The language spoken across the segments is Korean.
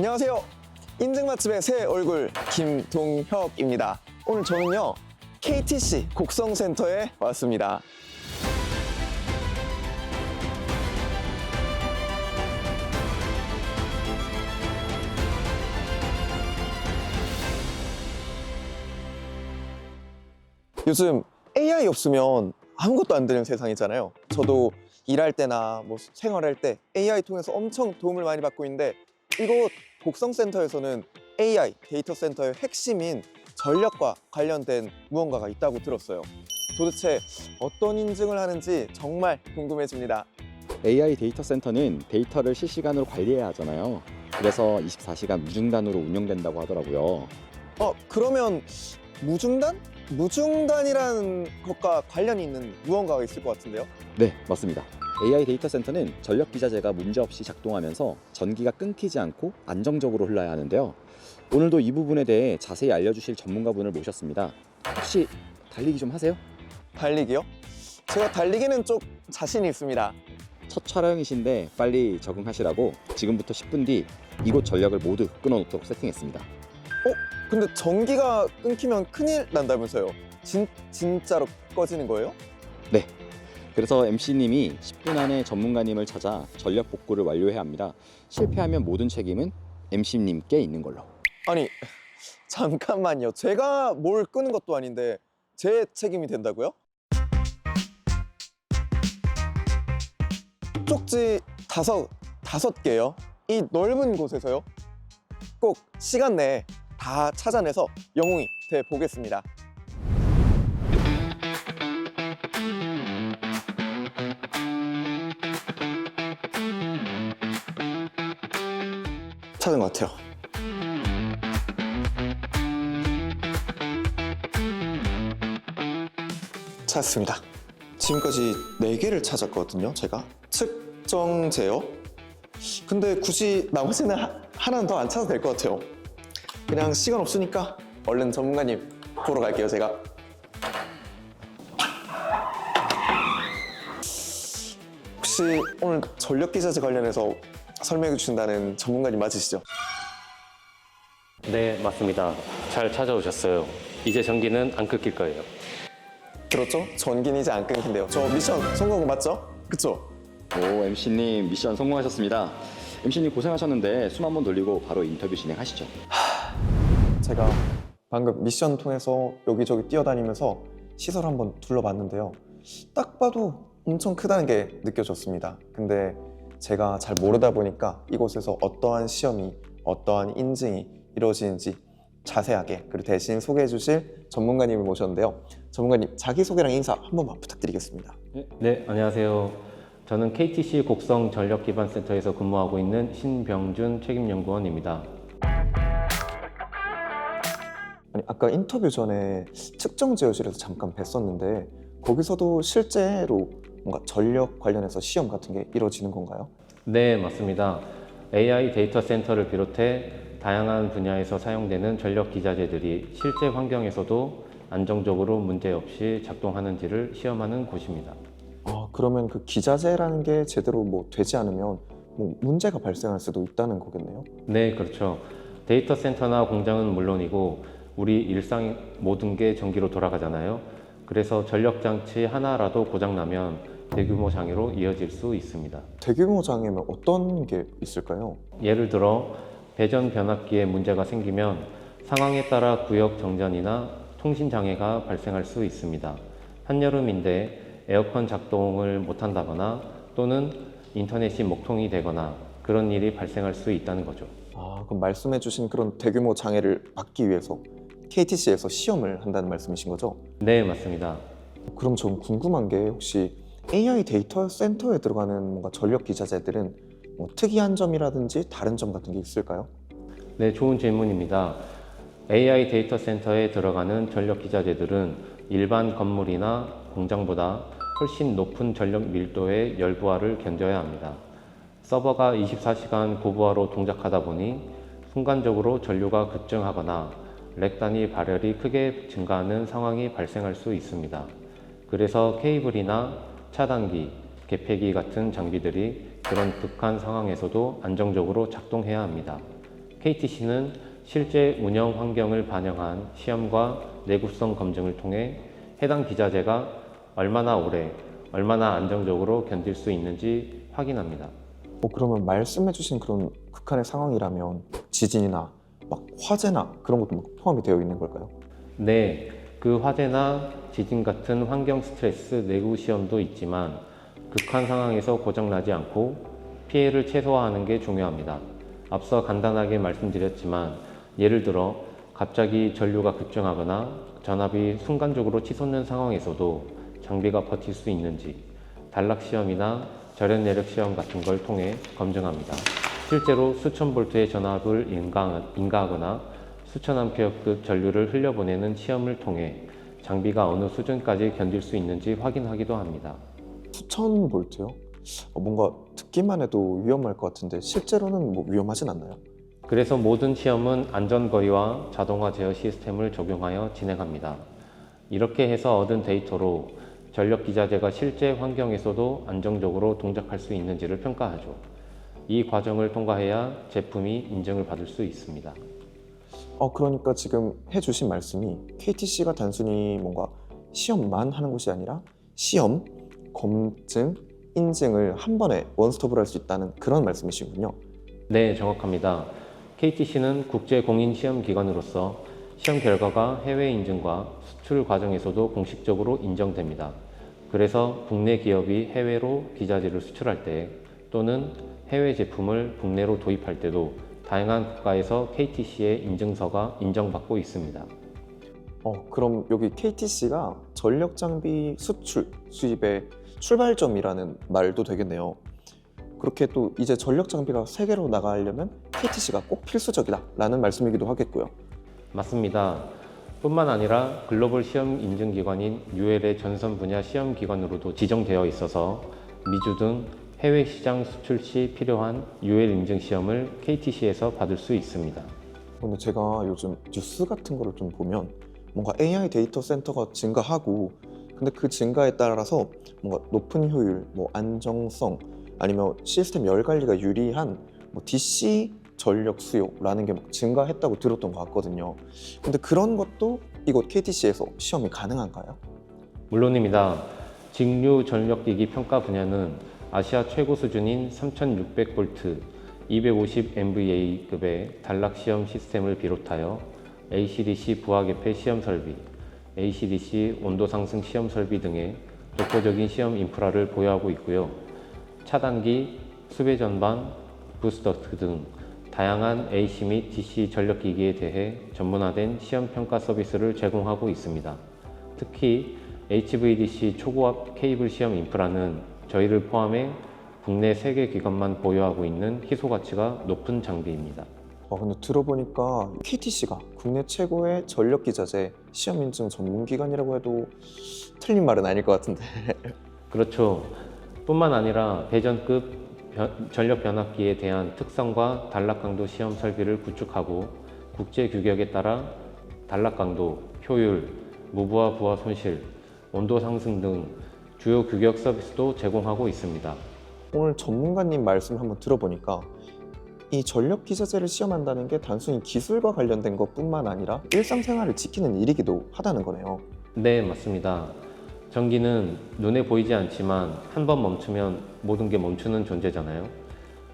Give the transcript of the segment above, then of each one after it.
안녕하세요. 인증 맛집의 새 얼굴 김동혁입니다. 오늘 저는요 KTC 곡성센터에 왔습니다. 요즘 AI 없으면 아무것도 안 되는 세상이잖아요. 저도 일할 때나 뭐 생활할 때 AI 통해서 엄청 도움을 많이 받고 있는데 이곳 곡성센터에서는 AI 데이터 센터의 핵심인 전력과 관련된 무언가가 있다고 들었어요. 도대체 어떤 인증을 하는지 정말 궁금해집니다. AI 데이터 센터는 데이터를 실시간으로 관리해야 하잖아요. 그래서 24시간 무중단으로 운영된다고 하더라고요. 어 그러면 무중단? 무중단이라는 것과 관련이 있는 무언가가 있을 것 같은데요. 네, 맞습니다. AI 데이터 센터는 전력 기자재가 문제없이 작동하면서 전기가 끊기지 않고 안정적으로 흘러야 하는데요. 오늘도 이 부분에 대해 자세히 알려주실 전문가분을 모셨습니다. 혹시 달리기 좀 하세요? 달리기요? 제가 달리기는 좀 자신이 있습니다. 첫 촬영이신데 빨리 적응하시라고 지금부터 10분 뒤 이곳 전력을 모두 끊어놓도록 세팅했습니다. 근데 전기가 끊기면 큰일 난다면서요? 진, 진짜로 꺼지는 거예요? 그래서 MC님이 10분 안에 전문가님을 찾아 전력 복구를 완료해야 합니다. 실패하면 모든 책임은 MC님께 있는 걸로. 아니 잠깐만요. 제가 뭘 끄는 것도 아닌데 제 책임이 된다고요? 쪽지 다섯 다섯 개요. 이 넓은 곳에서요. 꼭 시간 내에 다 찾아내서 영웅이 돼 보겠습니다. 찾은 것 같아요. 찾았습니다. 지금까지 4개를 찾았거든요, 제가. 측정제요? 근데 굳이 나머지는 하- 하나는 더 안 찾아도 될 것 같아요. 그냥 시간 없으니까 얼른 전문가님 보러 갈게요, 제가. 혹시 오늘 전력 기자재 관련해서 설명해 주신다는 전문가님 맞으시죠? 네, 맞습니다. 잘 찾아오셨어요. 이제 전기는 안 끊길 거예요. 들었죠? 전기는 이제 안 끊긴대요. 저 미션 성공한 거 맞죠? 그쵸? 오, MC님 미션 성공하셨습니다. MC님 고생하셨는데 숨 한번 돌리고 바로 인터뷰 진행하시죠. 제가 방금 미션 통해서 여기저기 뛰어다니면서 시설 한번 둘러봤는데요. 딱 봐도 엄청 크다는 게 느껴졌습니다. 근데 제가 잘 모르다 보니까 이곳에서 어떠한 시험이, 어떠한 인증이 이루어지는지 자세하게 그리고 대신 소개해 주실 전문가님을 모셨는데요. 전문가님 자기소개랑 인사 한 번만 부탁드리겠습니다. 네, 안녕하세요. 저는 KTC 곡성 전력 기반 센터에서 근무하고 있는 신병준 책임연구원입니다. 아니, 아까 인터뷰 전에 측정 제어실에서 잠깐 뵀었는데 거기서도 실제로 뭔가 전력 관련해서 시험 같은 게 이루어지는 건가요? 네, 맞습니다. AI 데이터 센터를 비롯해 다양한 분야에서 사용되는 전력 기자재들이 실제 환경에서도 안정적으로 문제없이 작동하는지를 시험하는 곳입니다. 아 그러면 그 기자재라는 게 제대로 뭐 되지 않으면 뭐 문제가 발생할 수도 있다는 거겠네요. 네, 그렇죠. 데이터 센터나 공장은 물론이고 우리 일상 모든 게 전기로 돌아가잖아요. 그래서 전력 장치 하나라도 고장 나면 대규모 장애로 이어질 수 있습니다. 대규모 장애면 어떤 게 있을까요? 예를 들어 배전 변압기에 문제가 생기면 상황에 따라 구역 정전이나 통신 장애가 발생할 수 있습니다. 한여름인데 에어컨 작동을 못한다거나 또는 인터넷이 먹통이 되거나 그런 일이 발생할 수 있다는 거죠. 아 그럼 말씀해주신 그런 대규모 장애를 막기 위해서 KTC에서 시험을 한다는 말씀이신 거죠? 네, 맞습니다. 그럼 전 궁금한 게 혹시 AI 데이터 센터에 들어가는 뭔가 전력 기자재들은 뭐 특이한 점이라든지 다른 점 같은 게 있을까요? 네, 좋은 질문입니다. AI 데이터 센터에 들어가는 전력 기자재들은 일반 건물이나 공장보다 훨씬 높은 전력 밀도의 열부하를 견뎌야 합니다. 서버가 24시간 고부하로 동작하다 보니 순간적으로 전류가 급증하거나 렉 단위 발열이 크게 증가하는 상황이 발생할 수 있습니다. 그래서 케이블이나 차단기, 개폐기 같은 장비들이 그런 극한 상황에서도 안정적으로 작동해야 합니다. KTC는 실제 운영 환경을 반영한 시험과 내구성 검증을 통해 해당 기자재가 얼마나 오래, 얼마나 안정적으로 견딜 수 있는지 확인합니다. 어, 그러면 말씀해주신 그런 극한의 상황이라면 지진이나 막 화재나 그런 것도 막 포함이 되어 있는 걸까요? 네, 그 화재나 지진 같은 환경 스트레스 내구 시험도 있지만 극한 상황에서 고장나지 않고 피해를 최소화하는 게 중요합니다. 앞서 간단하게 말씀드렸지만 예를 들어 갑자기 전류가 급증하거나 전압이 순간적으로 치솟는 상황에서도 장비가 버틸 수 있는지 단락 시험이나 절연 내력 시험 같은 걸 통해 검증합니다. 실제로 수천 볼트의 전압을 인가, 인가하거나 수천 암페어급 전류를 흘려보내는 시험을 통해 장비가 어느 수준까지 견딜 수 있는지 확인하기도 합니다. 수천 볼트요? 어, 뭔가 듣기만 해도 위험할 것 같은데 실제로는 뭐 위험하진 않나요? 그래서 모든 시험은 안전거리와 자동화 제어 시스템을 적용하여 진행합니다. 이렇게 해서 얻은 데이터로 전력 기자재가 실제 환경에서도 안정적으로 동작할 수 있는지를 평가하죠. 이 과정을 통과해야 제품이 인증을 받을 수 있습니다. 어 그러니까 지금 해주신 말씀이 KTC가 단순히 뭔가 시험만 하는 곳이 아니라 시험, 검증, 인증을 한 번에 원스톱으로 할 수 있다는 그런 말씀이시군요. 네, 정확합니다. KTC는 국제 공인 시험 기관으로서 시험 결과가 해외 인증과 수출 과정에서도 공식적으로 인정됩니다. 그래서 국내 기업이 해외로 기자재를 수출할 때 또는 해외 제품을 국내로 도입할 때도 다양한 국가에서 KTC의 인증서가 인정받고 있습니다. 어 그럼 여기 KTC가 전력 장비 수출 수입의 출발점이라는 말도 되겠네요. 그렇게 또 이제 전력 장비가 세계로 나가려면 KTC가 꼭 필수적이다라는 말씀이기도 하겠고요. 맞습니다. 뿐만 아니라 글로벌 시험 인증 기관인 UL의 전선 분야 시험 기관으로도 지정되어 있어서 미주 등 해외 시장 수출 시 필요한 UL 인증 시험을 KTC에서 받을 수 있습니다. 근데 제가 요즘 뉴스 같은 거를 좀 보면 뭔가 AI 데이터 센터가 증가하고 근데 그 증가에 따라서 뭔가 높은 효율, 뭐 안정성 아니면 시스템 열 관리가 유리한 뭐 DC 전력 수요라는 게 막 증가했다고 들었던 것 같거든요. 근데 그런 것도 이곳 KTC에서 시험이 가능한가요? 물론입니다. 직류 전력기기 평가 분야는 아시아 최고 수준인 3600V, 250 MVA급의 단락 시험 시스템을 비롯하여 ACDC 부하 개폐 시험 설비, ACDC 온도 상승 시험 설비 등의 독보적인 시험 인프라를 보유하고 있고요. 차단기, 수배 전방, 부스터트 등 다양한 AC 및 DC 전력기기에 대해 전문화된 시험 평가 서비스를 제공하고 있습니다. 특히 HVDC 초고압 케이블 시험 인프라는 저희를 포함해 국내 세 개 기관만 보유하고 있는 희소 가치가 높은 장비입니다. 어, 근데 들어보니까 KTC가 국내 최고의 전력 기자재 시험 인증 전문 기관이라고 해도 틀린 말은 아닐 것 같은데. 그렇죠. 뿐만 아니라 배전급 변- 전력 변압기에 대한 특성과 단락 강도 시험 설비를 구축하고 국제 규격에 따라 단락 강도, 효율, 무부하 부하 손실, 온도 상승 등 주요 규격 서비스도 제공하고 있습니다. 오늘 전문가님 말씀 한번 들어보니까 이 전력 기자재를 시험한다는 게 단순히 기술과 관련된 것뿐만 아니라 일상생활을 지키는 일이기도 하다는 거네요. 네, 맞습니다. 전기는 눈에 보이지 않지만 한 번 멈추면 모든 게 멈추는 존재잖아요.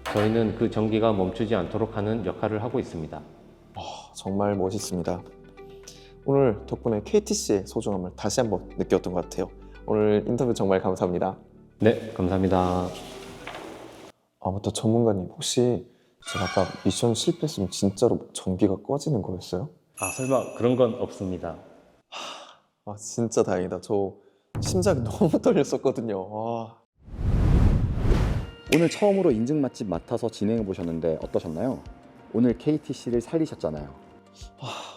저희는 그 전기가 멈추지 않도록 하는 역할을 하고 있습니다. 정말 멋있습니다. 오늘 덕분에 KTC의 소중함을 다시 한번 느꼈던 것 같아요. 오늘 인터뷰 정말 감사합니다. 네, 감사합니다. 아 맞다 전문가님 혹시 제가 아까 미션 실패했으면 진짜로 전기가 꺼지는 거였어요? 아, 설마 그런 건 없습니다. 아 진짜 다행이다. 저 심장이 너무 떨렸었거든요. 와. 오늘 처음으로 인증 맛집 맡아서 진행해 보셨는데 어떠셨나요? 오늘 KTC를 살리셨잖아요.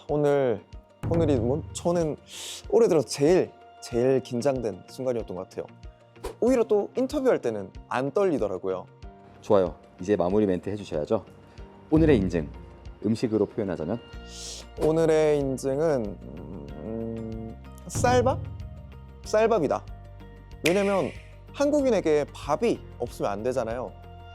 오늘 오늘이 뭐 저는 올해 들어 제일 제일 긴장된 순간이었던 것 같아요. 오히려 또 인터뷰할 때는 안 떨리더라고요. 좋아요. 이제 마무리 멘트 해주셔야죠. 오늘의 인증 음식으로 표현하자면 오늘의 인증은 음, 쌀밥? 쌀밥이다. 왜냐면 한국인에게 밥이 없으면 안 되잖아요.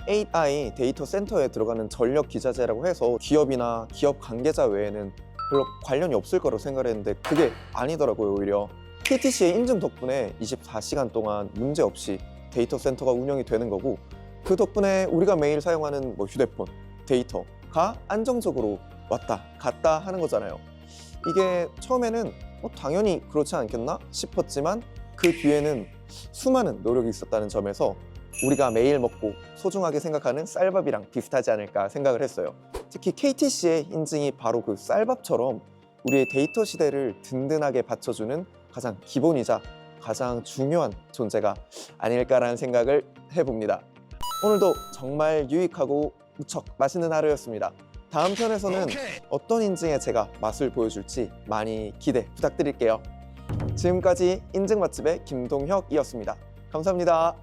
AI 데이터 센터에 들어가는 전력 기자재라고 해서 기업이나 기업 관계자 외에는 별로 관련이 없을 거라고 생각을 했는데 그게 아니더라고요 오히려 KTC의 인증 덕분에 24시간 동안 문제 없이 데이터 센터가 운영이 되는 거고 그 덕분에 우리가 매일 사용하는 뭐 휴대폰, 데이터가 안정적으로 왔다 갔다 하는 거잖아요. 이게 처음에는 어, 당연히 그렇지 않겠나 싶었지만 그 뒤에는 수많은 노력이 있었다는 점에서 우리가 매일 먹고 소중하게 생각하는 쌀밥이랑 비슷하지 않을까 생각을 했어요. 특히 KTC의 인증이 바로 그 쌀밥처럼 우리의 데이터 시대를 든든하게 받쳐주는 가장 기본이자 가장 중요한 존재가 아닐까라는 생각을 해봅니다. 오늘도 정말 유익하고 무척 맛있는 하루였습니다. 다음 편에서는 어떤 인증에 제가 맛을 보여줄지 많이 기대 부탁드릴게요. 지금까지 인증 맛집의 김동혁이었습니다. 감사합니다.